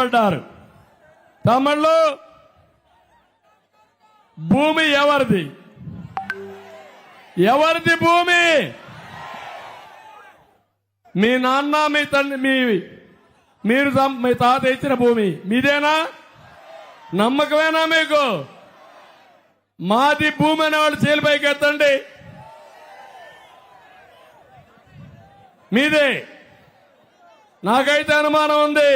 పడ్డారు తమిళ్ళు భూమి ఎవరిది? ఎవరిది భూమి? మీ నాన్న మీ తండ్రి మీ మీరు మీ తాత ఇచ్చిన భూమి మీదేనా? నమ్మకమేనా మీకు? మాది భూమి అనే వాళ్ళు చేలు పైకెత్తండి మీదే. నాకైతే అనుమానం ఉంది.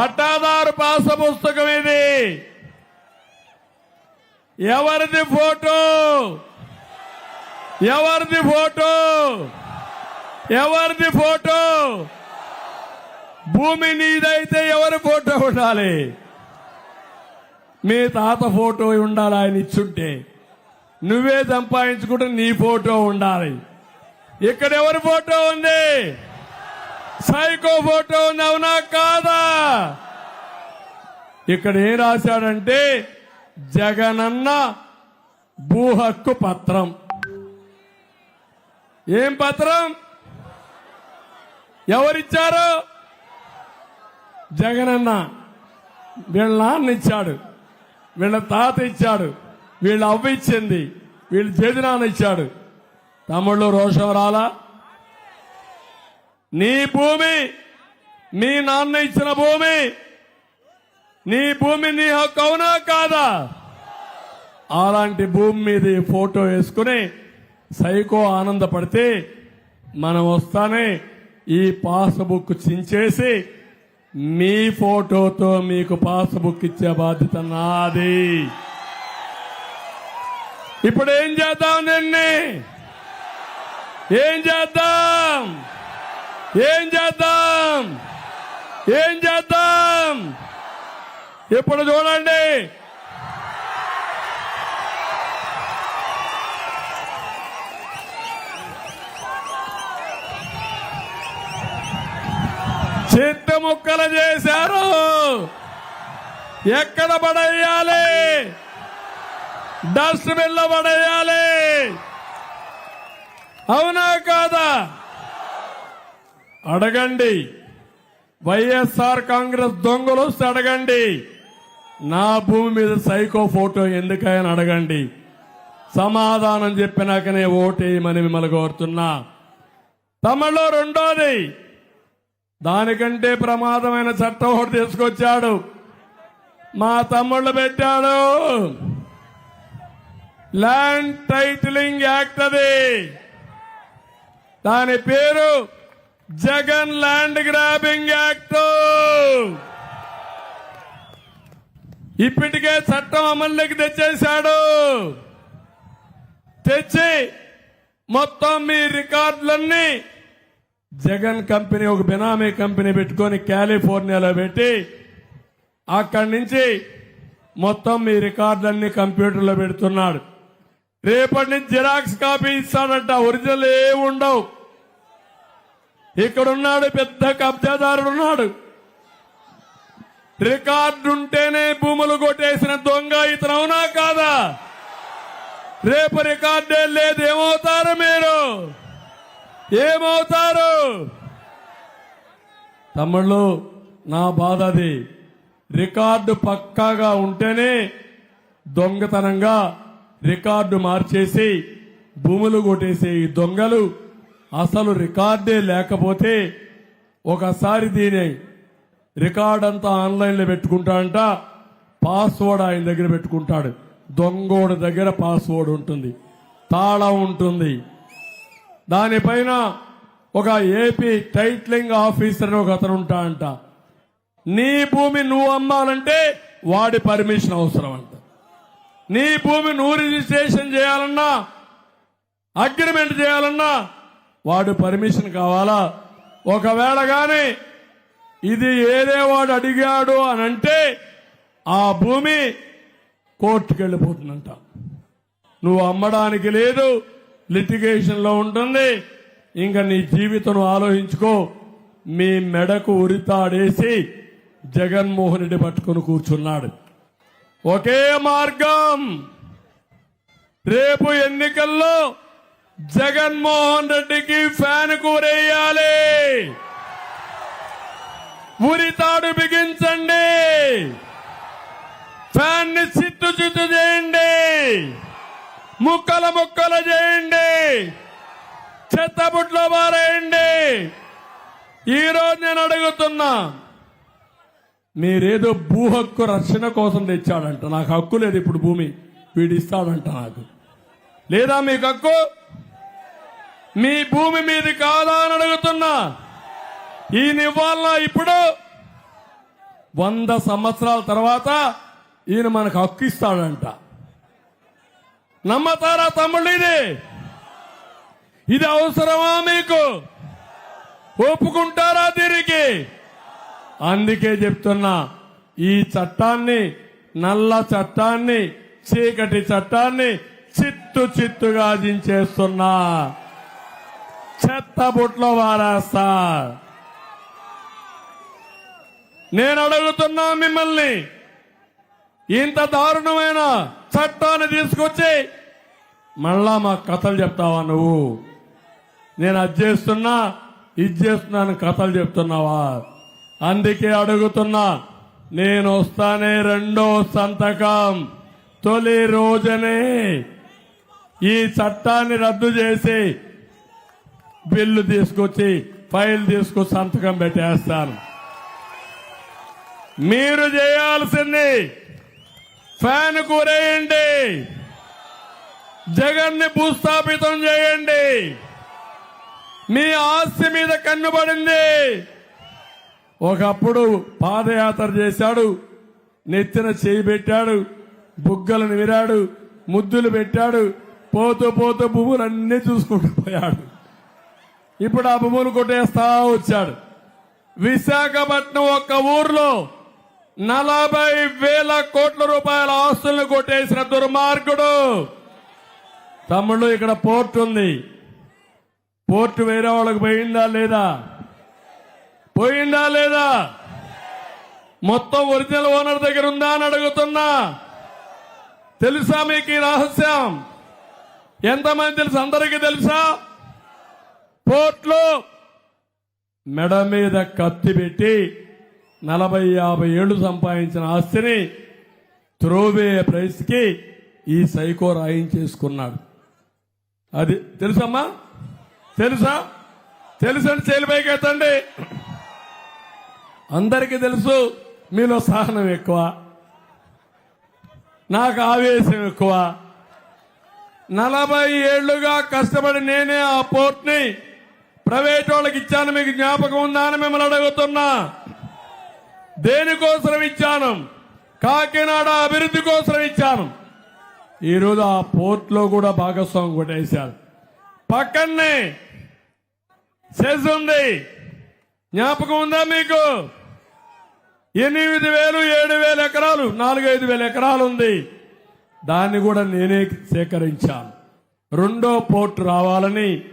పట్టాదారు పాస పుస్తకం ఇది. ఎవరిది ఫోటో? ఎవరిది ఫోటో? ఎవరిది ఫోటో? భూమి నీదైతే ఎవరి ఫోటో ఉండాలి? మీ తాత ఫోటో ఉండాలి ఆయన ఇచ్చుంటే. నువ్వే సంపాదించుకుంటే నీ ఫోటో ఉండాలి. ఇక్కడ ఎవరి ఫోటో ఉంది? సైకో ఫోటో ఉంది అవునా కాదా? ఇక్కడ ఏం రాశాడంటే జగనన్న భూ హక్కు పత్రం. ఏం పత్రం? ఎవరిచ్చారు? జగనన్న. వీళ్ళ నాన్న ఇచ్చాడు. వీళ్ళ తాత ఇచ్చాడు. వీళ్ళ అవ్వ ఇచ్చింది. వీళ్ళ చేతి నాన్న ఇచ్చాడు. తమ్ముళ్ళు రోషం రాలా? నీ భూమి మీ నాన్న ఇచ్చిన భూమి నీ భూమి నీ హక్కు అవునా కాదా? అలాంటి భూమి మీద ఫోటో వేసుకుని సైకో ఆనందపడితే మనం వస్తానే ఈ పాస్బుక్ చించేసి మీ ఫోటోతో మీకు పాస్బుక్ ఇచ్చే బాధ్యత నాది. ఇప్పుడు ఏం చేద్దాం నిన్నే? ఏం చేద్దాం? ఏం చేద్దాం? ఏం చేద్దాం? ఇప్పుడు చూడండి. చిత్త ముక్కలు చేశారు. ఎక్కడ పడేయాలి? డస్ట్బిన్లో పడేయాలి. అవునా కాదా? అడగండి. వైఎస్ఆర్ కాంగ్రెస్ దొంగలు వస్తే అడగండి. నా భూమి మీద సైకో ఫోటో ఎందుకని అడగండి. సమాధానం చెప్పినాకనే ఓటేయమని మిమ్మల్ని కోరుతున్నా. తమలో రెండోది దానికంటే ప్రమాదమైన చట్టం ఒకటి తీసుకొచ్చాడు. మా తమ్ముళ్ళు పెట్టాడు. ల్యాండ్ టైటిలింగ్ యాక్ట్ అది. దాని పేరు జగన్ ల్యాండ్ గ్రాబింగ్ యాక్ట్. ఇప్పటికే చట్టం అమల్లోకి తెచ్చేశాడు. తెచ్చి మొత్తం మీ రికార్డులన్నీ జగన్ కంపెనీ ఒక బినామీ కంపెనీ పెట్టుకొని కాలిఫోర్నియాలో పెట్టి అక్కడి నుంచి మొత్తం మీ రికార్డులన్నీ కంప్యూటర్లో పెడుతున్నాడు. రేపటి నుంచి జిరాక్స్ కాపీ ఇస్తాడంట ఒరిజినల్ ఏమి ఉండవు. ఇక్కడున్నాడు పెద్ద కబ్జాదారుడు ఉన్నాడు రికార్డు ఉంటేనే భూములు కొట్టేసిన దొంగ ఇతను అవునా కాదా? రేపు రికార్డే లేదు ఏమవుతారు మీరు? ఏమవుతారు? తమ్ముళ్ళు నా బాధ అది. రికార్డు పక్కాగా ఉంటేనే దొంగతనంగా రికార్డు మార్చేసి భూములు కొట్టేసే ఈ దొంగలు అసలు రికార్డే లేకపోతే ఒకసారి దీని రికార్డ్ అంతా ఆన్లైన్లో పెట్టుకుంటాడంట పాస్వర్డ్ ఆయన దగ్గర పెట్టుకుంటాడు. దొంగోడి దగ్గర పాస్వర్డ్ ఉంటుంది తాళం ఉంటుంది. దానిపైన ఒక ఏపీ టైట్లింగ్ ఆఫీసర్ అని ఒక అతను ఉంటాడంట నీ భూమి నువ్వు అమ్మాలంటే వాడి పర్మిషన్ అవసరం అంట. నీ భూమి నువ్వు రిజిస్ట్రేషన్ చేయాలన్నా అగ్రిమెంట్ చేయాలన్నా వాడు పర్మిషన్ కావాలా? ఒకవేళ కానీ ఇది ఏదే వాడు అడిగాడు అని అంటే ఆ భూమి కోర్టుకు వెళ్ళిపోతుందంట నువ్వు అమ్మడానికి లేదు లిటిగేషన్లో ఉంటుంది. ఇంకా నీ జీవితం ఆలోచించుకో. మీ మెడకు ఉరితాడేసి జగన్మోహన్ రెడ్డి పట్టుకొని కూర్చున్నాడు. ఒకే మార్గం. రేపు ఎన్నికల్లో జగన్మోహన్ రెడ్డికి ఫ్యాన్ కూరేయాలి. ఉరితాడు బిగించండి. ఫ్యాన్ని చిత్తు చిత్తు చేయండి. ముక్కల ముక్కలు చేయండి. చెత్తబుట్లో మారేయండి ఈ రోజు నేను అడుగుతున్నా మీరేదో భూ హక్కు రక్షణ కోసం తెచ్చాడంట. నాకు హక్కు లేదు ఇప్పుడు భూమి. వీడిస్తాడంట నాకు. లేదా మీకు హక్కు? మీ భూమి మీది కాదా అని అడుగుతున్నా ఈ నివాళ ఇప్పుడు వంద సంవత్సరాల తర్వాత ఈయన మనకు హక్కు ఇస్తాడంట. నమ్మతారా తమ్ముళ్ళు ఇది? ఇది అవసరమా మీకు? ఒప్పుకుంటారా దీనికి? అందుకే చెప్తున్నా ఈ చట్టాన్ని నల్ల చట్టాన్ని చీకటి చట్టాన్ని చిత్తు చిత్తుగా దించేస్తున్నా చెత్త బుట్లో వారేస్తా. నేను అడుగుతున్నా మిమ్మల్ని ఇంత దారుణమైన చట్టాన్ని తీసుకొచ్చి మళ్ళా మా కథలు చెప్తావా నువ్వు? నేను అది చేస్తున్నా ఇది చేస్తున్నాను కథలు చెప్తున్నావా? అందుకే అడుగుతున్నా నేను వస్తానే రెండో సంతకం తొలి రోజునే ఈ చట్టాన్ని రద్దు చేసి బిల్లు తీసుకొచ్చి ఫైల్ తీసుకొచ్చి సంతకం పెట్టేస్తాను. మీరు చేయాల్సింది ఫ్యాన్ కూరేయండి జగన్ని భూస్థాపితం చేయండి. మీ ఆస్తి మీద కన్నుబడింది ఒకప్పుడు పాదయాత్ర చేశాడు నెత్తిన చేయి పెట్టాడు బుగ్గలను విరాడు ముద్దులు పెట్టాడు పోతూ పోతూ భూములన్నీ చూసుకుంటూ పోయాడు. ఇప్పుడు ఆ భూములు కొట్టేస్తా వచ్చాడు. విశాఖపట్నం ఒక్క ఊర్లో నలభై వేల కోట్ల రూపాయల ఆస్తులను కొట్టేసిన దుర్మార్గుడు. తమ్ముళ్ళు ఇక్కడ పోర్ట్ ఉంది. పోర్ట్ వేరే వాళ్ళకి పోయిందా లేదా? పోయిందా లేదా? మొత్తం ఒరిజినల్ ఓనర్ దగ్గర ఉందా అని అడుగుతున్నా. తెలుసా మీకు ఈ రహస్యం? ఎంతమంది తెలుసు? అందరికీ తెలుసా? పోర్ట్లో మెడ మీద కత్తి పెట్టి నలభై యాభై ఏళ్ళు సంపాదించిన ఆస్తిని త్రోవే ప్రైస్కి ఈ సైకో రాయించేసుకున్నాడు. అది తెలుసమ్మా? తెలుసా? తెలుసని చేలిపైకి ఎత్తండి అందరికీ తెలుసు మీలో సహనం ఎక్కువ నాకు ఆవేశం ఎక్కువ. నలభై ఏళ్ళుగా కష్టపడి నేనే ఆ పోర్ట్ని ప్రైవేట్ వాళ్ళకి ఇచ్చాను మీకు జ్ఞాపకం ఉందా అని మిమ్మల్ని అడుగుతున్నా. దేనికోసం ఇచ్చాను? కాకినాడ అభివృద్ధి కోసం ఇచ్చాను. ఈరోజు ఆ పోర్ట్లో కూడా భాగస్వామి కొట్టేశారు. పక్కనే సెజ్ ఉంది జ్ఞాపకం ఉందా మీకు? ఎనిమిది వేలు ఏడు వేల ఎకరాలు నాలుగైదు వేల ఎకరాలు ఉంది. దాన్ని కూడా నేనే సేకరించాను. రెండో పోర్ట్ రావాలని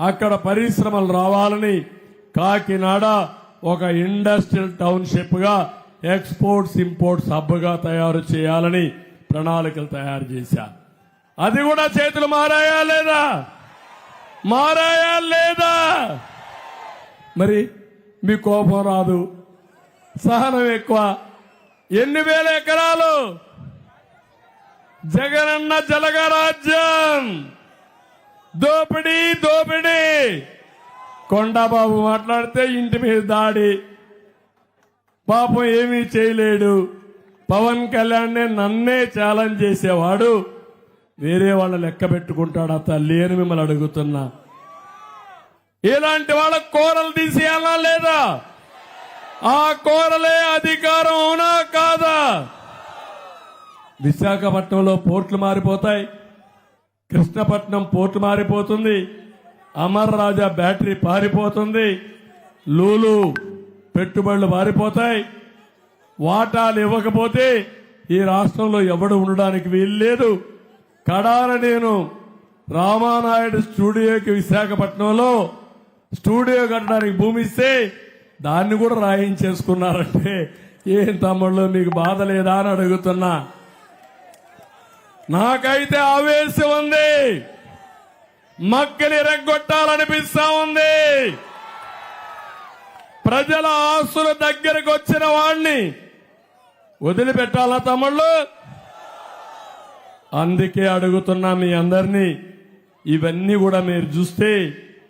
అక్కడ పరిశ్రమలు రావాలని కాకినాడ ఒక ఇండస్ట్రియల్ టౌన్షిప్గా ఎక్స్పోర్ట్స్ ఇంపోర్ట్స్ హబ్గా తయారు చేయాలని ప్రణాళికలు తయారు చేశా. అది కూడా చేతులు మారాయా లేదా? మారాయా లేదా? మరి మీ కోపం రాదు. సహనం ఎక్కువ. ఎన్ని వేల ఎకరాలు? జగనన్న జలగరాజ్యం దోపిడీ దోపిడీ. కొండాబాబు మాట్లాడితే ఇంటి మీద దాడి. పాపం ఏమీ చేయలేడు. పవన్ కళ్యాణ్ నన్నే ఛాలెంజ్ చేసేవాడు. వేరే వాళ్ళ లెక్క పెట్టుకుంటాడా తల్లి అని మిమ్మల్ని అడుగుతున్నా. ఇలాంటి వాళ్ళ కూరలు తీసేయాలా లేదా? ఆ కూరలే అధికారం అవునా కాదా? విశాఖపట్నంలో పోర్ట్లు మారిపోతాయి. కృష్ణపట్నం పోర్టు మారిపోతుంది. అమర్ రాజా బ్యాటరీ పారిపోతుంది. లూలు పెట్టుబడులు పారిపోతాయి వాటాలు ఇవ్వకపోతే ఈ రాష్ట్రంలో ఎవడు ఉండడానికి వీల్లేదు. కడాన నేను రామానాయుడు స్టూడియోకి విశాఖపట్నంలో స్టూడియో కట్టడానికి భూమి ఇస్తే దాన్ని కూడా రాయించేసుకున్నారంటే ఏం తమ్ముళ్ళు మీకు బాధ లేదా అని అడుగుతున్నా. నాకైతే ఆవేశం ఉంది. మక్కలి రెగ్గొట్టాలనిపిస్తా ఉంది. ప్రజల ఆస్తుల దగ్గరకు వచ్చిన వాణ్ణి వదిలిపెట్టాలా తమ్ముళ్ళు? అందుకే అడుగుతున్నా మీ అందరినీ ఇవన్నీ కూడా మీరు చూస్తే